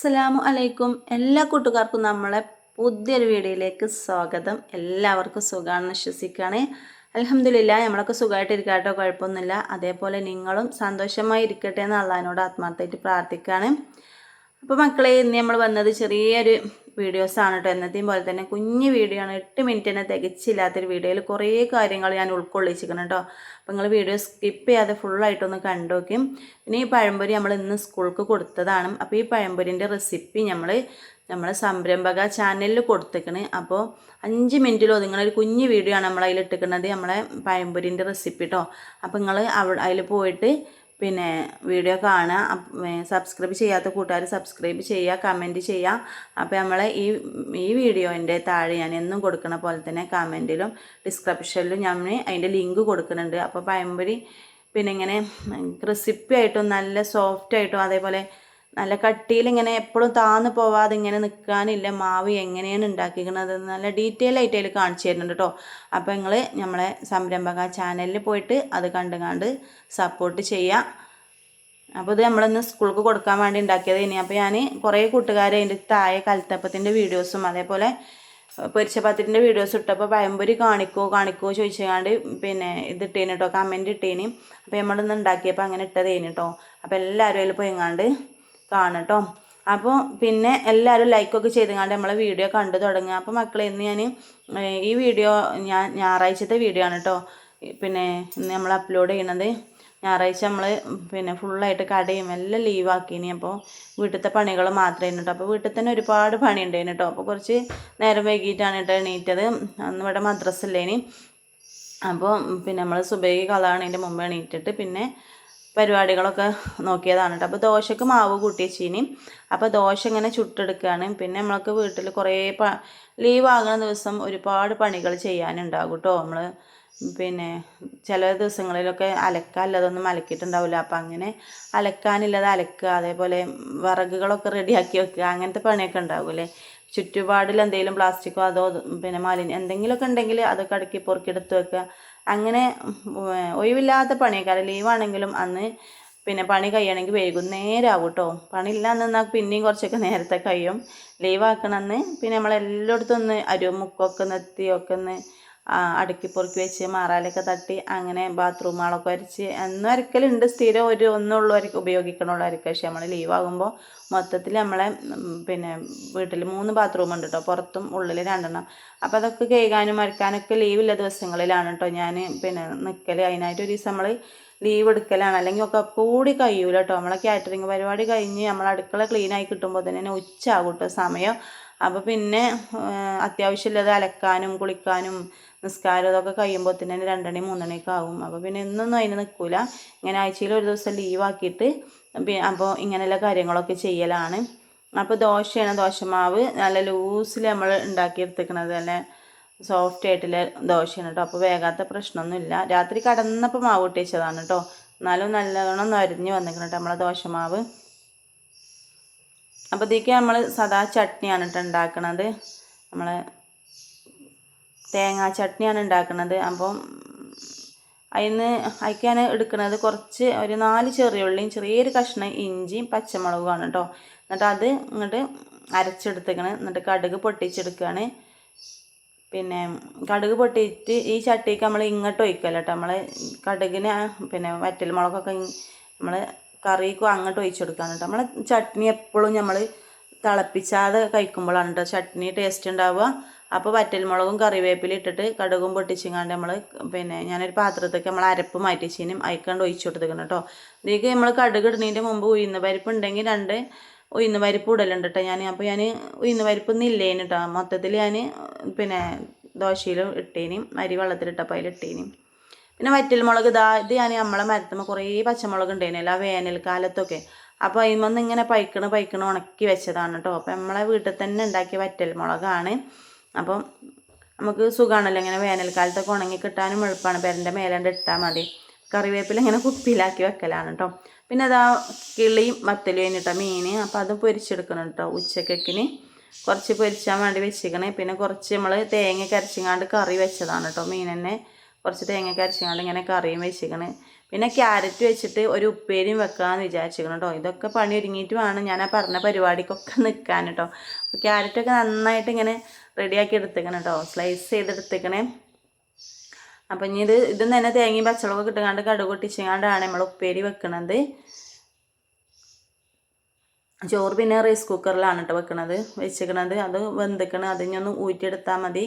അസ്സലാമു അലൈക്കും. എല്ലാ കൂട്ടുകാർക്കും നമ്മളെ പുതിയൊരു വീഡിയോയിലേക്ക് സ്വാഗതം. എല്ലാവർക്കും സുഖമാണെന്ന് വിശ്വസിക്കുകയാണ് അലഹമില്ല നമ്മളൊക്കെ സുഖമായിട്ട് ഇരിക്കാട്ടോ കുഴപ്പമൊന്നുമില്ല. അതേപോലെ നിങ്ങളും സന്തോഷമായി ഇരിക്കട്ടെ എന്ന് അള്ളഹാനോട് ആത്മാർത്ഥമായിട്ട് പ്രാർത്ഥിക്കുകയാണ് അപ്പോൾ മക്കളെ ഇന്ന് നമ്മൾ വന്നത് ചെറിയൊരു വീഡിയോസാണ് കേട്ടോ എന്നത്തെയും പോലെ തന്നെ കുഞ്ഞു വീഡിയോ ആണ്. എട്ട് മിനിറ്റ് തന്നെ തികച്ചില്ലാത്തൊരു വീഡിയോയിൽ കുറേ കാര്യങ്ങൾ ഞാൻ ഉൾക്കൊള്ളിച്ചിരിക്കണം കേട്ടോ അപ്പോൾ നിങ്ങൾ വീഡിയോ സ്കിപ്പ് ചെയ്യാതെ ഫുള്ളായിട്ടൊന്ന് കണ്ടു നോക്കും പിന്നെ ഈ പഴംപൊരി നമ്മൾ ഇന്ന് സ്കൂൾക്ക് കൊടുത്തതാണ്. അപ്പോൾ ഈ പഴംപൊരിന്റെ റെസിപ്പി നമ്മൾ നമ്മൾ സംരംഭക ചാനലിൽ കൊടുത്തേക്കണ്. അപ്പോൾ അഞ്ച് മിനിറ്റിലോ ഒതുങ്ങുന്ന ഒരു കുഞ്ഞു വീഡിയോ ആണ് നമ്മൾ അതിൽ ഇട്ടിക്കുന്നത് നമ്മളെ പഴംപൊരിന്റെ റെസിപ്പി കേട്ടോ അപ്പോൾ നിങ്ങൾ അവിടെ അതിൽ പോയിട്ട് പിന്നെ വീഡിയോ കാണുക സബ്സ്ക്രൈബ് ചെയ്യാത്ത കൂട്ടുകാർ സബ്സ്ക്രൈബ് ചെയ്യുക കമന്റ് ചെയ്യുക. അപ്പോൾ നമ്മളെ ഈ ഈ വീഡിയോന്റെ താഴെ ഞാൻ എന്നും കൊടുക്കുന്ന പോലെ തന്നെ കമന്റിലും ഡിസ്ക്രിപ്ഷനിലും ഞാൻ അതിന്റെ ലിങ്ക് കൊടുക്കുന്നുണ്ട്. അപ്പോൾ പഴംപൊരി പിന്നെ ഇങ്ങനെ ക്രിസിപ്പി ആയിട്ടും നല്ല സോഫ്റ്റ് ആയിട്ടും അതേപോലെ നല്ല കട്ടിയിൽ ഇങ്ങനെ എപ്പോഴും താന്ന് പോവാതെ ഇങ്ങനെ നിൽക്കാനില്ല മാവ് എങ്ങനെയാണ് ഉണ്ടാക്കിക്കുന്നത് നല്ല ഡീറ്റെയിൽ ആയിട്ട് അതിൽ കാണിച്ചു തരുന്നുണ്ട് കേട്ടോ അപ്പോൾ നിങ്ങൾ നമ്മളെ സംരംഭക ചാനലിൽ പോയിട്ട് അത് കണ്ട് കണ്ട് സപ്പോർട്ട് ചെയ്യുക അപ്പോൾ ഇത് നമ്മളിന്ന് സ്കൂൾക്ക് കൊടുക്കാൻ വേണ്ടി ഉണ്ടാക്കിയത് ഇനി. അപ്പോൾ ഞാൻ കുറേ കൂട്ടുകാർ അതിന്റെ താഴെ കൽത്തപ്പത്തിന്റെ വീഡിയോസും അതേപോലെ പൊരിച്ചപ്പത്തിന്റെ വീഡിയോസ് ഇട്ടപ്പോൾ പഴംപൊരി കാണിക്കോ കാണിക്കോ ചോദിച്ചാണ്ട് പിന്നെ ഇത് ഇട്ടേന് കേട്ടോ കമന്റ് ഇട്ടേന്. അപ്പോൾ നമ്മളിന്ന് ഉണ്ടാക്കിയപ്പോൾ അങ്ങനെ ഇട്ടതേന് കേട്ടോ അപ്പോൾ എല്ലാവരും അതിൽ പോയിങ്ങാണ്ട് കാണും കേട്ടോ അപ്പോൾ പിന്നെ എല്ലാവരും ലൈക്കൊക്കെ ചെയ്തുകൊണ്ട് നമ്മളെ വീഡിയോ കണ്ടു തുടങ്ങുക. അപ്പോൾ മക്കളെ ഇന്ന് ഞാൻ ഈ വീഡിയോ ഞാൻ ഞായറാഴ്ചത്തെ വീഡിയോ ആണ് കേട്ടോ പിന്നെ ഇന്ന് നമ്മൾ അപ്ലോഡ് ചെയ്യണത്. ഞായറാഴ്ച നമ്മൾ പിന്നെ ഫുള്ളായിട്ട് കടയും എല്ലാം ലീവാക്കിനി അപ്പോൾ വീട്ടിലത്തെ പണികൾ മാത്രമേ കേട്ടോ അപ്പോൾ വീട്ടിൽ തന്നെ ഒരുപാട് പണി ഉണ്ടായിരുന്നു കേട്ടോ അപ്പോൾ കുറച്ച് നേരം വൈകിട്ടാണ് കേട്ടോ എണീറ്റത്. അന്ന് ഇവിടെ മദ്രസ ഇനി അപ്പോൾ പിന്നെ നമ്മൾ സുബൈ കളാണതിന്റെ മുമ്പ് എണീറ്റിട്ട് പിന്നെ പരിപാടികളൊക്കെ നോക്കിയതാണ് കേട്ടോ അപ്പോൾ ദോശക്ക് മാവ് കൂട്ടി വെച്ചിനി അപ്പോൾ ദോശ ഇങ്ങനെ ചുട്ടെടുക്കുകയാണ് പിന്നെ നമ്മൾക്ക് വീട്ടിൽ കുറേ പ ലീവ് ആകുന്ന ദിവസം ഒരുപാട് പണികൾ ചെയ്യാനുണ്ടാകും കേട്ടോ നമ്മൾ പിന്നെ ചില ദിവസങ്ങളിലൊക്കെ അലക്കാനുള്ളതൊന്നും അലക്കിയിട്ടുണ്ടാവില്ല. അപ്പം അങ്ങനെ അലക്കാനില്ലാതെ അലക്കുക അതേപോലെ വിറകുകളൊക്കെ റെഡിയാക്കി വെക്കുക അങ്ങനത്തെ പണിയൊക്കെ ഉണ്ടാവില്ലേ ചുറ്റുപാടിൽ എന്തെങ്കിലും പ്ലാസ്റ്റിക്കോ അതോ പിന്നെ മാലിന്യം എന്തെങ്കിലുമൊക്കെ ഉണ്ടെങ്കിൽ അതൊക്കെ അടുക്കി പൊറുക്കിയെടുത്ത് വെക്കുക. അങ്ങനെ ഒഴിവില്ലാത്ത പണിയേക്കാരം ലീവാണെങ്കിലും അന്ന് പിന്നെ പണി കഴിയണമെങ്കിൽ വൈകുന്നേരമാവും കേട്ടോ പണിയില്ല എന്നാൽ പിന്നെയും കുറച്ചൊക്കെ നേരത്തെ കഴിയും. ലീവാക്കണമെന്ന് പിന്നെ നമ്മളെല്ലായിടത്തും ഒന്ന് അരുമുക്കൊക്കെ നിർത്തിയൊക്കെ ഒന്ന് അടുക്കി പൊറുക്കി വെച്ച് മാറാലൊക്കെ തട്ടി അങ്ങനെ ബാത്റൂമുകളൊക്കെ വരച്ച് എന്നും അരക്കലുണ്ട്. സ്ഥിരം ഒരു ഒന്നുള്ളൂ അരക്ക് ഉപയോഗിക്കണുള്ളൂ അരക്ക്. പക്ഷേ നമ്മൾ ലീവാകുമ്പോൾ മൊത്തത്തിൽ നമ്മളെ പിന്നെ വീട്ടിൽ മൂന്ന് ബാത്റൂം ഉണ്ട് കേട്ടോ പുറത്തും ഉള്ളിൽ രണ്ടെണ്ണം. അപ്പോൾ അതൊക്കെ കഴുകാനും അരക്കാനൊക്കെ ലീവില്ല ദിവസങ്ങളിലാണ് കേട്ടോ ഞാൻ പിന്നെ നിൽക്കൽ അതിനായിട്ട് ഒരു ദിവസം നമ്മൾ ലീവ് എടുക്കലാണ്. അല്ലെങ്കിൽ ഒക്കെ കൂടി കഴിയൂല കേട്ടോ നമ്മളെ കാറ്ററിങ് പരിപാടി കഴിഞ്ഞ് നമ്മൾ അടുക്കള ക്ലീൻ ആയി കിട്ടുമ്പോൾ തന്നെ ഉച്ചയാകും കേട്ടോ സമയം അപ്പോൾ പിന്നെ അത്യാവശ്യമില്ലാതെ അലക്കാനും കുളിക്കാനും നിസ്കാരം ഇതൊക്കെ കഴിയുമ്പോൾ തന്നെ രണ്ടണി മൂന്നണിയൊക്കെ ആവും. അപ്പോൾ പിന്നെ എന്നൊന്നും അതിന് നിൽക്കില്ല ഇങ്ങനെ ആഴ്ചയിൽ ഒരു ദിവസം ലീവാക്കിയിട്ട് അപ്പോൾ ഇങ്ങനെയുള്ള കാര്യങ്ങളൊക്കെ ചെയ്യലാണ്. അപ്പോൾ ദോശയാണ് ദോശമാവ്. നല്ല ലൂസിൽ നമ്മൾ ഉണ്ടാക്കിയെടുത്തേക്കണത് തന്നെ സോഫ്റ്റ് ആയിട്ടുള്ള ദോശയാണ് കേട്ടോ. അപ്പോൾ വേഗാത്ത പ്രശ്നമൊന്നുമില്ല. രാത്രി കടന്നപ്പോൾ മാവ് ഇട്ടിച്ചതാണ് കേട്ടോ. എന്നാലും നല്ലവണ്ണം നരഞ്ഞ് വന്നിരിക്കണം കേട്ടോ നമ്മളെ ദോശമാവ്. അപ്പോൾ നമ്മൾ സദാ ചട്നിയാണ് കേട്ടോ ഉണ്ടാക്കുന്നത് നമ്മൾ തേങ്ങാ ചട്നിയാണ് ഉണ്ടാക്കുന്നത് അപ്പം അതിന് അയക്കാൻ എടുക്കുന്നത് കുറച്ച് ഒരു നാല് ചെറിയുള്ളിയും ചെറിയൊരു കഷ്ണം ഇഞ്ചിയും പച്ചമുളകുമാണ് കേട്ടോ എന്നിട്ട് അത് ഇങ്ങോട്ട് അരച്ചെടുത്തേക്കണ്. എന്നിട്ട് കടുക് പൊട്ടിച്ചെടുക്കുകയാണ് പിന്നെ കടുക് പൊട്ടിയിട്ട് ഈ ചട്ടിക്ക് നമ്മൾ ഇങ്ങോട്ട് ഒഴിക്കല്ല കേട്ടോ നമ്മൾ കടുകിന് പിന്നെ വറ്റൽ മുളകൊക്കെ നമ്മൾ കറിക്കും അങ്ങോട്ട് ഒഴിച്ചു കൊടുക്കാൻ കേട്ടോ. നമ്മൾ ചട്നി എപ്പോഴും നമ്മൾ തിളപ്പിച്ചാതെ കഴിക്കുമ്പോഴാണ് കേട്ടോ ചട്നി ടേസ്റ്റ് ഉണ്ടാവുക. അപ്പോൾ വറ്റൽമുളകും കറിവേപ്പില ഇട്ടിട്ട് കടുകും പൊട്ടിച്ചിങ്ങാണ്ട് നമ്മൾ പിന്നെ ഞാനൊരു പാത്രത്തേക്ക് നമ്മൾ അരപ്പ് മാറ്റിച്ചതിനും അയക്കാണ്ട് ഒഴിച്ചു കൊടുത്തേക്കണം കേട്ടോ. ഇതിലേക്ക് നമ്മൾ കടുക് ഇടുന്നതിന്റെ മുമ്പ് ഉയർന്ന പരിപ്പ് ഉണ്ടെങ്കിൽ രണ്ട് ഉയർന്ന പരിപ്പ് ഇടലുണ്ട് കേട്ടോ ഞാൻ അപ്പോൾ ഞാൻ ഉയർന്ന പരിപ്പ് ഒന്നും കേട്ടോ. മൊത്തത്തിൽ ഞാൻ പിന്നെ ദോശയിലും ഇട്ടേനും അരി വെള്ളത്തിലിട്ടപ്പോൾ അതിൽ ഇട്ടേനും വറ്റൽ മുളക് ഇതാ ഇത് ഞാൻ നമ്മളെ മരത്തുമ്പോൾ കുറേ പച്ചമുളക് ഉണ്ടായിരുന്നില്ല ആ വേനൽക്കാലത്തൊക്കെ. അപ്പോൾ അതിൽ ഇങ്ങനെ പൈക്കണ് പൈക്കണ് ഉണക്കി വെച്ചതാണ് കേട്ടോ. അപ്പോൾ നമ്മളെ വീട്ടിൽ തന്നെ ഉണ്ടാക്കിയ വറ്റൽമുളകാണ്. അപ്പം നമുക്ക് സുഖമാണല്ലോ ഇങ്ങനെ വേനൽക്കാലത്തൊക്കെ ഉണങ്ങി കിട്ടാനും എളുപ്പമാണ്. പെരന്റെ മേലാണ്ട് ഇട്ടാൽ മതി. കറിവേപ്പില ഇങ്ങനെ കുപ്പിയിലാക്കി വെക്കലാണ് കേട്ടോ. പിന്നെ അതാ കിളിയും വത്തലും കഴിഞ്ഞിട്ടോ മീൻ അപ്പോൾ അത് പൊരിച്ചെടുക്കണം കേട്ടോ ഉച്ചക്കൊക്കിന്. കുറച്ച് പൊരിച്ചാൻ വേണ്ടി വെച്ചിരിക്കണേ. പിന്നെ കുറച്ച് നമ്മൾ തേങ്ങ കരച്ചിങ്ങാണ്ട് കറി വെച്ചതാണ് കേട്ടോ മീനെന്നെ കുറച്ച് തേങ്ങ കരച്ചിങ്ങാണ്ട് ഇങ്ങനെ കറിയും വെച്ചിക്കണ് പിന്നെ ക്യാരറ്റ് വെച്ചിട്ട് ഒരു ഉപ്പേരിയും വെക്കാമെന്ന് വിചാരിച്ചിരിക്കണം കേട്ടോ ഇതൊക്കെ പണി ഒരുങ്ങിയിട്ട് വേണം. ഞാൻ ആ പറഞ്ഞ പരിപാടിക്കൊക്കെ നിൽക്കാൻ കേട്ടോ ക്യാരറ്റൊക്കെ നന്നായിട്ട് ഇങ്ങനെ റെഡിയാക്കി എടുത്തേക്കണം കേട്ടോ സ്ലൈസ് ചെയ്തെടുത്തേക്കണേ അപ്പം ഇനി ഇത് ഇതും തന്നെ തേങ്ങയും പച്ചമുളകൊക്കെ കിട്ടുകൊണ്ട് കടുക് പൊട്ടിച്ചങ്ങാണ്ടാണ് നമ്മൾ ഉപ്പേരി വെക്കണത്. ചോറ് പിന്നെ റൈസ് കുക്കറിലാണ് കേട്ടോ വെക്കണത്. വെച്ചിക്കണത്. അത് വെന്തിക്കണം. അതിനൊന്ന് ഊറ്റിയെടുത്താൽ മതി.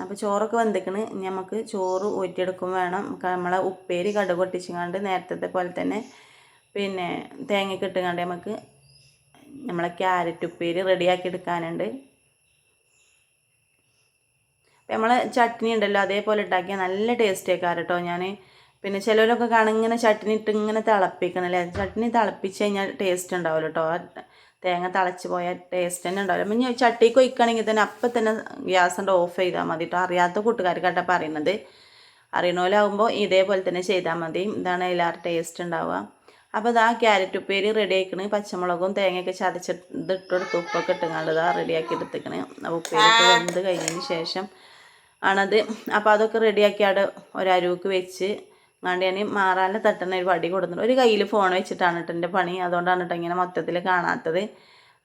അപ്പോൾ ചോറൊക്കെ വെന്തിക്കണ്. ഇനി നമുക്ക് ചോറ് ഊറ്റിയെടുക്കും വേണം. നമ്മളെ ഉപ്പേരി കടുക് പൊട്ടിച്ചുകൊണ്ട് നേരത്തെ പോലെ തന്നെ പിന്നെ തേങ്ങയൊക്കെ ഇട്ടുകൊണ്ട് നമുക്ക് നമ്മളെ ക്യാരറ്റ് ഉപ്പേരി റെഡിയാക്കി എടുക്കാനുണ്ട്. നമ്മൾ ചട്നി ഉണ്ടല്ലോ അതേപോലെ ഉണ്ടാക്കിയാൽ നല്ല ടേസ്റ്റ് ആക്കാറ് കേട്ടോ ഞാൻ പിന്നെ ചിലവരൊക്കെ കാണും ഇങ്ങനെ ചട്നി ഇട്ട് ഇങ്ങനെ തിളപ്പിക്കണല്ലേ? ചട്നി തിളപ്പിച്ച് കഴിഞ്ഞാൽ ടേസ്റ്റ് ഉണ്ടാവുമല്ലോ കേട്ടോ തേങ്ങ തിളച്ച് പോയാൽ ടേസ്റ്റ് തന്നെ ഉണ്ടാവില്ല. അപ്പം ഞാൻ ചട്ടിക്ക് ഒഴിക്കുകയാണെങ്കിൽ തന്നെ അപ്പം തന്നെ ഗ്യാസ് ഉണ്ട് ഓഫ് ചെയ്താൽ മതി കേട്ടോ അറിയാത്ത കൂട്ടുകാർക്കാട്ടാ പറയുന്നത് അറിയണോലാകുമ്പോൾ ഇതേപോലെ തന്നെ ചെയ്താൽ മതി. ഇതാണ് എല്ലാവരും ടേസ്റ്റ് ഉണ്ടാവുക. അപ്പോൾ ഇതാ ക്യാരറ്റ് ഉപ്പേരി റെഡി ആക്കണ് പച്ചമുളകും തേങ്ങയൊക്കെ ചതച്ചിട്ട് ഇട്ടെടുത്ത് ഉപ്പൊക്കെ ഇട്ടുകൊണ്ട് ഇതാ റെഡിയാക്കി എടുത്തേക്കണ്. അപ്പോൾ ഉപ്പേരി വെന്ത് കഴിഞ്ഞതിന് ശേഷം ആണത്. അപ്പോൾ അതൊക്കെ റെഡിയാക്കി അവിടെ ഒരരുവക്ക് വെച്ച് അങ്ങാണ്ട് ഞാൻ മാറാല തട്ടുന്ന ഒരു പടി കൊടുത്തിട്ടുണ്ട്. ഒരു കയ്യിൽ ഫോൺ വെച്ചിട്ടാണ് കേട്ടോ എന്റെ പണി. അതുകൊണ്ടാണ് കേട്ടോ ഇങ്ങനെ മൊത്തത്തിൽ കാണാത്തത്.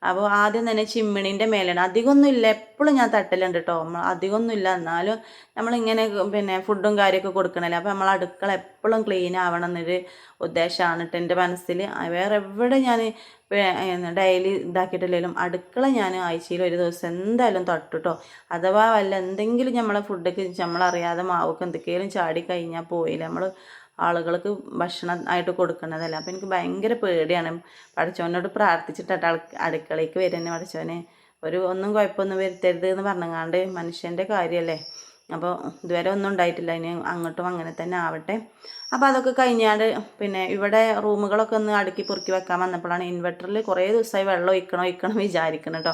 അപ്പോൾ ആദ്യം തന്നെ ചിമ്മിണീന്റെ മേലെയാണ് അധികമൊന്നും ഇല്ല. എപ്പോഴും ഞാൻ തട്ടലുണ്ട് കേട്ടോ അധികമൊന്നും ഇല്ല എന്നാലും നമ്മളിങ്ങനെ പിന്നെ ഫുഡും കാര്യമൊക്കെ കൊടുക്കണല്ലേ. അപ്പോൾ നമ്മൾ അടുക്കള എപ്പോഴും ക്ലീൻ ആവണം എന്നൊരു ഉദ്ദേശമാണ് കേട്ടോ എന്റെ മനസ്സിൽ വേറെ എവിടെ ഞാൻ ഡെയിലി ഇതാക്കിയിട്ടില്ലെങ്കിലും അടുക്കള ഞാൻ ആഴ്ചയിൽ ഒരു ദിവസം എന്തായാലും തൊട്ടുട്ടോ അഥവാ വല്ല എന്തെങ്കിലും നമ്മളെ ഫുഡൊക്കെ നമ്മളറിയാതെ മാവൊക്കെ എന്തൊക്കെയാലും ചാടി കഴിഞ്ഞാൽ പോയില്ല. നമ്മൾ ആളുകൾക്ക് ഭക്ഷണം ആയിട്ട് കൊടുക്കുന്നതല്ല. അപ്പോൾ എനിക്ക് ഭയങ്കര പേടിയാണ്. പഠിച്ചവനോട് പ്രാർത്ഥിച്ചിട്ട് അടുക്കളയ്ക്ക് വരുന്നത് പഠിച്ചവനെ. ഒരു ഒന്നും കുഴപ്പമൊന്നും വരുത്തരുത് എന്ന് പറഞ്ഞങ്ങാണ്ട് മനുഷ്യന്റെ കാര്യമല്ലേ അപ്പോൾ ഇതുവരെ ഒന്നും ഉണ്ടായിട്ടില്ല. ഇനി അങ്ങോട്ടും അങ്ങനെ തന്നെ ആവട്ടെ. അപ്പോൾ അതൊക്കെ കഴിഞ്ഞാണ്ട് പിന്നെ ഇവിടെ റൂമുകളൊക്കെ ഒന്ന് അടുക്കി പൊറുക്കി വെക്കാൻ വന്നപ്പോഴാണ് ഇൻവെർട്ടറിൽ കുറേ ദിവസമായി വെള്ളം ഒഴിക്കണം ഒഴിക്കണം വിചാരിക്കണം കേട്ടോ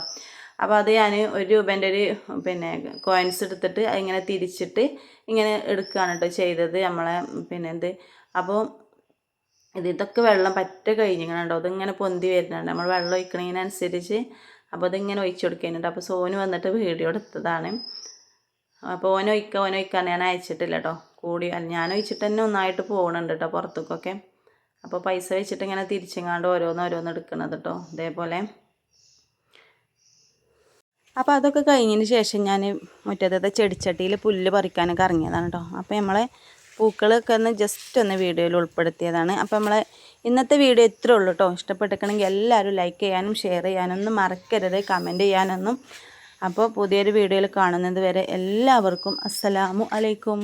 അപ്പോൾ അത് ഞാൻ ഒരു രൂപേന്റെ ഒരു പിന്നെ കോയിൻസ് എടുത്തിട്ട് ഇങ്ങനെ തിരിച്ചിട്ട് ഇങ്ങനെ എടുക്കുകയാണ് കേട്ടോ ചെയ്തത് നമ്മളെ പിന്നെ എന്ത് അപ്പോൾ ഇത് ഇതൊക്കെ വെള്ളം പറ്റ കഴിഞ്ഞിങ്ങനുണ്ടോ അതിങ്ങനെ പൊന്തി വരുന്നുണ്ട്. നമ്മൾ വെള്ളം ഒഴിക്കണതിനനുസരിച്ച് അപ്പോൾ അതിങ്ങനെ ഒഴിച്ചു കൊടുക്കുന്നുണ്ട് അപ്പോൾ സോന് വന്നിട്ട് വീഡിയോ എടുത്തതാണ്. അപ്പോൾ ഓനൊഴിക്കുക ഓനൊഴിക്കാൻ ഞാൻ അയച്ചിട്ടില്ല കേട്ടോ കൂടി അല്ല ഞാൻ ഒഴിച്ചിട്ട് തന്നെ ഒന്നായിട്ട് പോകണുണ്ട് കേട്ടോ പുറത്തേക്കൊക്കെ. അപ്പോൾ പൈസ വെച്ചിട്ട് ഇങ്ങനെ തിരിച്ചെങ്ങാണ്ട് ഓരോന്ന് ഓരോന്ന് എടുക്കണത് കേട്ടോ ഇതേപോലെ അപ്പോൾ അതൊക്കെ കഴിഞ്ഞതിന് ശേഷം ഞാൻ മുറ്റത്തത്തെ ചെടിച്ചട്ടിയിൽ പുല്ല് പറിക്കാനൊക്കെ ഇറങ്ങിയതാണ് കേട്ടോ അപ്പോൾ നമ്മളെ പൂക്കളൊക്കെ ഒന്ന് ജസ്റ്റ് ഒന്ന് വീഡിയോയിൽ ഉൾപ്പെടുത്തിയതാണ്. അപ്പോൾ നമ്മളെ ഇന്നത്തെ വീഡിയോ ഇത്രേ ഉള്ളൂ കേട്ടോ ഇഷ്ടപ്പെട്ടിരിക്കണമെങ്കിൽ എല്ലാവരും ലൈക്ക് ചെയ്യാനും ഷെയർ ചെയ്യാനൊന്നും മറക്കരുത് കമന്റ് ചെയ്യാനൊന്നും. അപ്പോൾ പുതിയൊരു വീഡിയോയിൽ കാണുന്നത് വരെ എല്ലാവർക്കും അസ്സലാമു അലൈക്കും.